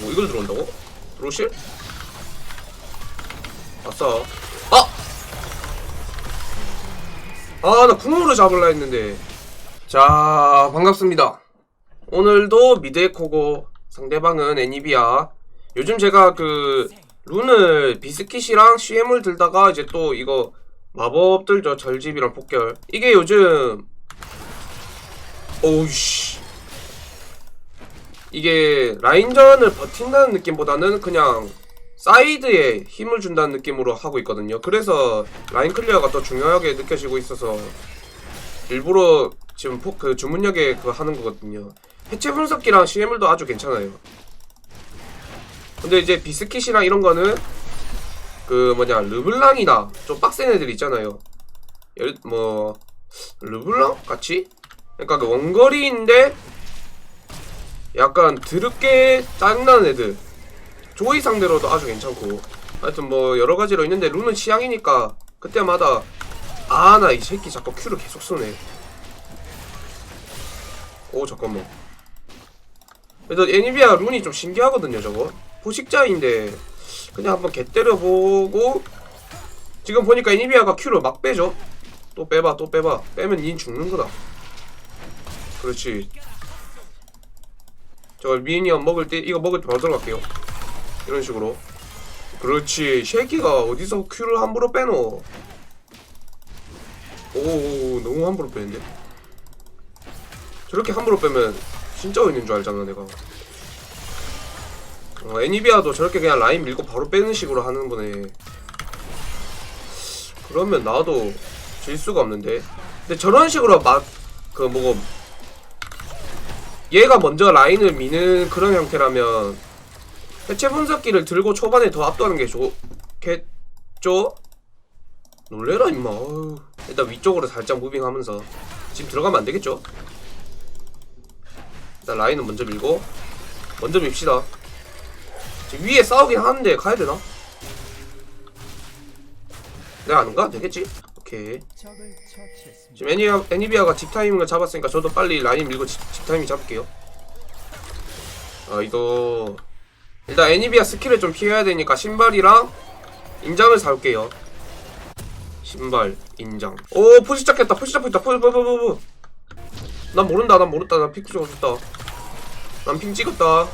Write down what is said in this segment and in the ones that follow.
뭐 이걸 들어온다고? 들어오실? 아싸 아! 아나 궁으로 잡을라 했는데 자 반갑습니다 오늘도 미드에코고 상대방은 애니비아 요즘 제가 그 룬을 비스킷이랑 CM을 들다가 이제 또 이거 마법 들죠 절집이랑 폭결 이게 요즘 오우씨 이게 라인전을 버틴다는 느낌보다는 그냥 사이드에 힘을 준다는 느낌으로 하고 있거든요. 그래서 라인 클리어가 더 중요하게 느껴지고 있어서 일부러 지금 포, 그 주문력에 그거 하는 거거든요. 해체 분석기랑 CM을도 아주 괜찮아요. 근데 이제 비스킷이랑 이런 거는 그 뭐냐 르블랑이나 좀 빡센 애들 있잖아요. 예를 뭐 르블랑 같이? 그러니까 그 원거리인데 약간 드럽게 짜증나는 애들. 조이 상대로도 아주 괜찮고. 하여튼 뭐 여러 가지로 있는데 룬은 취향이니까 그때마다 아 나 이 새끼 자꾸 큐를 계속 쏘네. 오 잠깐만. 그래도 애니비아 룬이 좀 신기하거든요 저거. 포식자인데 그냥 한번 개 때려보고 지금 보니까 애니비아가 큐를 막 빼죠. 또 빼봐 또 빼봐. 빼면 닌 죽는 거다 그렇지 저 미니언 먹을 때 이거 먹을 때 바로 들어갈게요. 이런 식으로. 그렇지. 쉐이키가 어디서 큐를 함부로 빼노? 오 너무 함부로 빼는데? 저렇게 함부로 빼면 진짜 있는 줄 알잖아 내가. 어, 애니비아도 저렇게 그냥 라인 밀고 바로 빼는 식으로 하는 거네. 그러면 나도 질 수가 없는데. 근데 저런 식으로 막그 뭐고 얘가 먼저 라인을 미는 그런 형태라면 해체 분석기를 들고 초반에 더 압도하는 게 좋겠죠? 놀래라 임마. 일단 위쪽으로 살짝 무빙하면서 지금 들어가면 안 되겠죠? 일단 라인은 먼저 밀고 먼저 밉시다 지금 위에 싸우긴 하는데 가야 되나? 내가 안 가? 되겠지? 오케이. 지금 애니비아, 애니비아가 집 타이밍을 잡았으니까 저도 빨리 라인 밀고 집, 집 타이밍 잡을게요. 아 이거. 일단 애니비아 스킬을 좀 피해야 되니까 신발이랑 인장을 사올게요. 신발 인장. 오 포시 잡겠다 포시 잡고 있다. 포시 포포포포. 난 모른다 난 모른다. 난 핑크 찍어 줬다. 난핑 찍었다.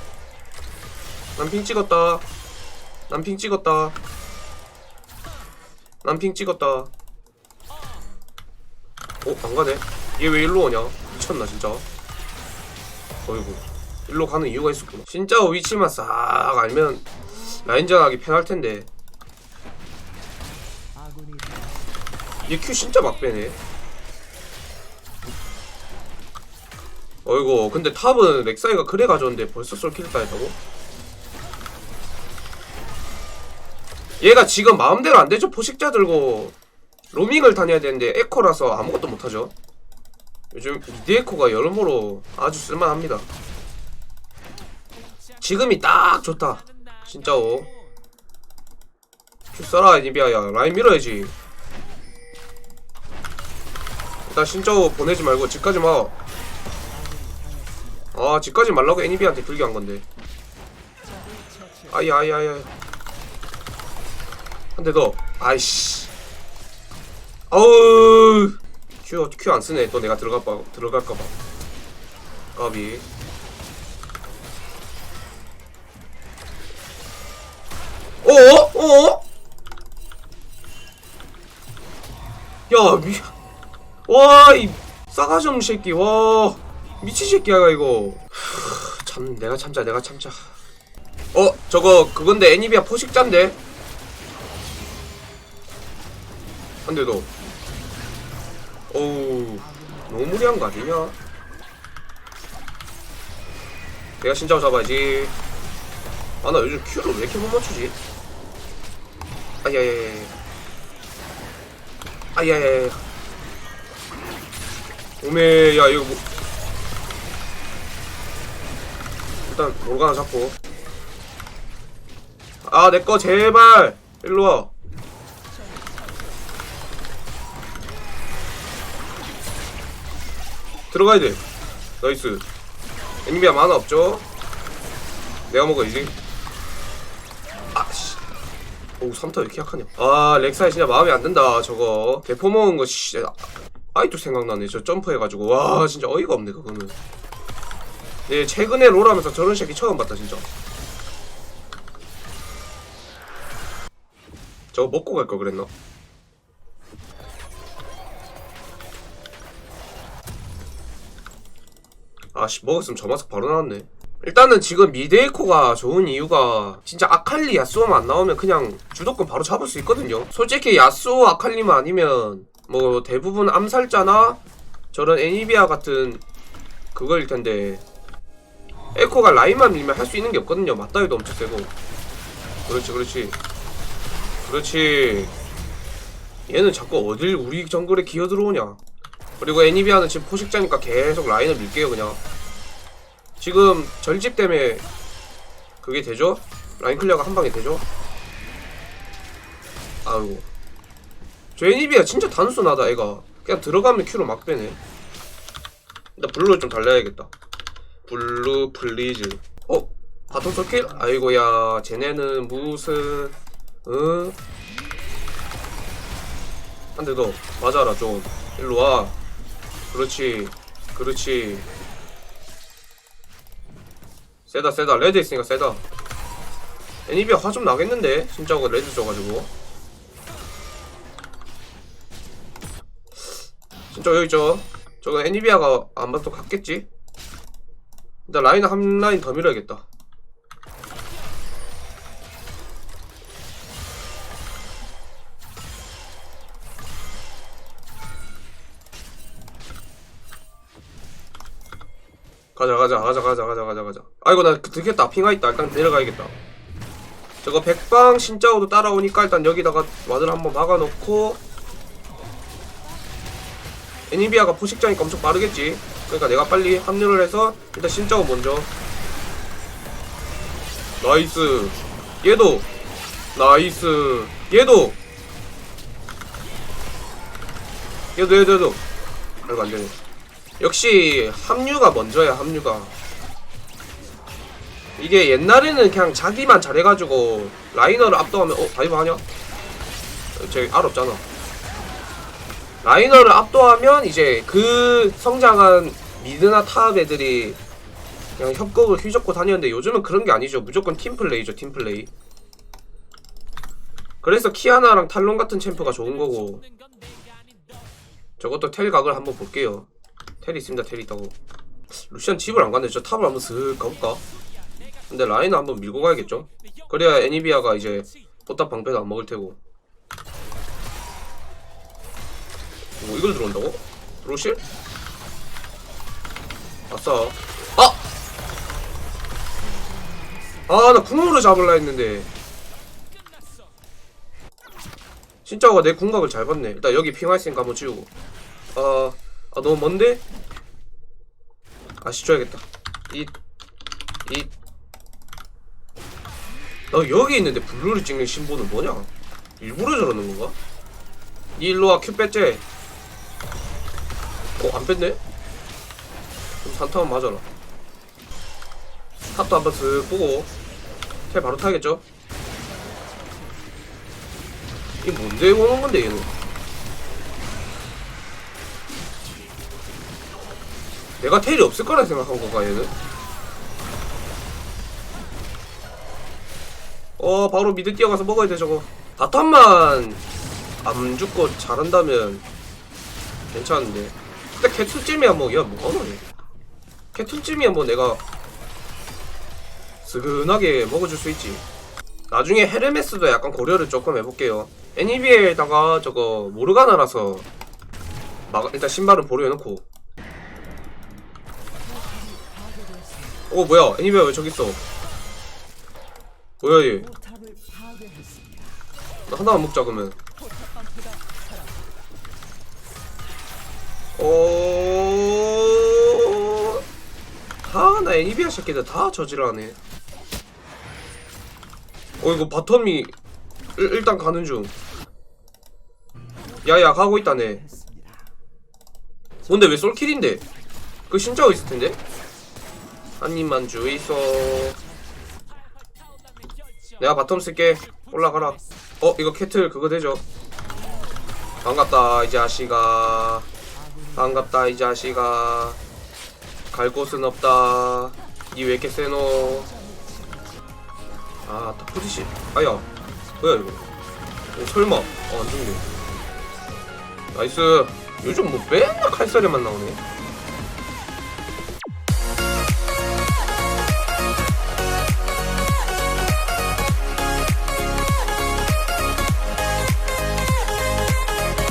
난 핑 찍었다. 난 핑 찍었다. 난 핑 찍었다 어? 안 가네? 얘 왜 일로 오냐? 미쳤나 진짜 어이구 일로 가는 이유가 있었구나 진짜 위치만 싹 알면 라인전 하기 편할 텐데 얘 큐 진짜 막 빼네 어이구 근데 탑은 렉사이가 그래 가져왔는데 벌써 솔킬 따했다고? 얘가 지금 마음대로 안 되죠 포식자 들고 로밍을 다녀야 되는데 에코라서 아무것도 못하죠 요즘 미드 에코가 여러모로 아주 쓸만합니다 지금이 딱 좋다 진짜오 큐 써라 애니비아야 라인 밀어야지 일단 진짜오 보내지 말고 집까지 마 아, 집까지 말라고 애니비한테 불기한 건데. 아이, 아이, 아이, 아이. 한 대 더. 아이씨. 아우. 큐, 큐안 쓰네. 또 내가 들어갈까, 들어갈까 봐. 까비. 어어? 어어? 야, 미, 와, 이 싸가지 없는 새끼, 와. 미친 새끼야 이거 하, 참 내가 참자 내가 참자 어 저거 그건데 애니비아 포식자인데 더 어우 너무 무리한 거 아니냐? 내가 진짜로 잡아야지. 아 나 요즘 큐를 왜 이렇게 못 맞추지? 아야야야 아야야야. 오메 야 이거 뭐. 일단 모르가나 잡고. 아 내꺼 제발! 일로와 들어가야 돼. 나이스. 애니비아 만화 없죠? 내가 먹어야지 아씨. 오 3타 왜 이렇게 약하냐. 아 렉사이 진짜 마음에 안 든다 저거. 대포 먹은 거 씨, 아이도 생각나네. 저 점프해가지고. 와 진짜 어이가 없네 그거는. 네 최근에 롤하면서 저런 새끼 처음 봤다 진짜. 저거 먹고 갈 걸 그랬나? 아씨 먹었으면 저 마스크 바로 나왔네. 일단은 지금 미드에코가 좋은 이유가 진짜 아칼리 야스오만 안 나오면 그냥 주도권 바로 잡을 수 있거든요. 솔직히 야스오 아칼리만 아니면 뭐 대부분 암살자나 저런 애니비아 같은 그거일 텐데 에코가 라인만 밀면 할 수 있는 게 없거든요. 맞다이도 엄청 세고. 그렇지 그렇지. 그렇지. 얘는 자꾸 어딜 우리 정글에 기어 들어오냐. 그리고 애니비아는 지금 포식자니까 계속 라인을 밀게요 그냥 지금 절집 때문에 그게 되죠? 라인 클리어가 한 방에 되죠? 아이고 저 애니비아 진짜 단순하다 애가 그냥 들어가면 큐로 막 빼네 일단 블루를 좀 달려야겠다 블루 플리즈 어? 바톤 서킬? 아이고야 쟤네는 무슨 응? 한대 더 맞아라 좀 일로와 그렇지 그렇지 세다 세다. 레드 있으니까 세다. 애니비아 화 좀 나겠는데? 진짜 그거 레드 줘가지고. 진짜 여기 있죠? 저거 애니비아가 안 봐도 갔겠지? 일단 라인 한 라인 더 밀어야겠다 가자 가자 가자 가자 가자 가자 가자. 아이고 나 들켰다. 핑하 있다. 일단 내려가야겠다. 저거 백방 신짜오도 따라오니까 일단 여기다가 와들 한번 박아놓고. 애니비아가 포식자니까 엄청 빠르겠지? 그러니까 내가 빨리 합류를 해서 일단 신짜오 먼저. 나이스. 얘도. 나이스. 얘도. 얘도 얘도 얘도. 아이고 안되네 역시 합류가 먼저야 합류가. 이게 옛날에는 그냥 자기만 잘해가지고 라이너를 압도하면 어 다이브 하냐? 쟤알 없잖아. 라이너를 압도하면 이제 그 성장한 미드나 탑 애들이 그냥 협곡을 휘젓고 다녔는데 요즘은 그런 게 아니죠. 무조건 팀플레이죠 팀플레이. 그래서 키아나랑 탈론 같은 챔프가 좋은 거고. 저것도 텔 각을 한번 볼게요 텔이 있습니다 텔이 있다고. 루시안 집을 안 갔네. 저 탑을 한번 슥 가볼까? 근데 라인을 한번 밀고 가야겠죠? 그래야 애니비아가 이제 포탑 방패도 안 먹을 테고. 뭐 이걸 들어온다고? 들어오실? 아싸. 아! 아나 궁으로 잡을라 했는데. 진짜가 내 궁각을 잘 봤네. 일단 여기 핑하 있으니까 한번 지우고. 아, 아 너무 먼데? 아시 줘야겠다 이, 이. 나 여기 있는데 블루를 찍는 신보는 뭐냐? 일부러 저러는 건가? 니 일로와 큐 뺐지? 어, 안 뺐네? 그럼 산타만 맞아라. 탑도 한번 슥 보고, 텔 바로 타야겠죠? 이게 뭔데 오는 건데, 얘는? 내가 텔이 없을 거라 생각한 건가 얘는? 어 바로 미드 뛰어가서 먹어야 돼 저거. 바텀만 안 죽고 잘한다면 괜찮은데. 근데 캐툴찜이야 뭐 야 뭐하노 얘. 캐툴찜이야 뭐 내가. 스근하게 먹어줄 수 있지. 나중에 헤르메스도 약간 고려를 조금 해볼게요. 애니비에다가 저거 모르가나라서 막 일단 신발은 보류해놓고 어 뭐야? 애니비아 왜 저기 있어? 뭐야 얘? 나 하나만 먹자 그러면. 어... 아나 애니비아 새끼들 다 저질하네. 어 이거 바텀이 일, 일단 가는 중. 야야 가고 있다네. 근데 왜 솔킬인데? 그 신짜오 있을 텐데 한 입만 주이소. 내가 바텀 쓸게. 올라가라. 어 이거 캐틀 그거 되죠? 반갑다 이 자식아. 반갑다 이 자식아. 갈 곳은 없다. 니 왜 이렇게 세노? 아 타프리시 아야 뭐야 이거? 어, 설마. 어 안 죽네. 나이스. 요즘 뭐 맨날 칼싸리만 나오네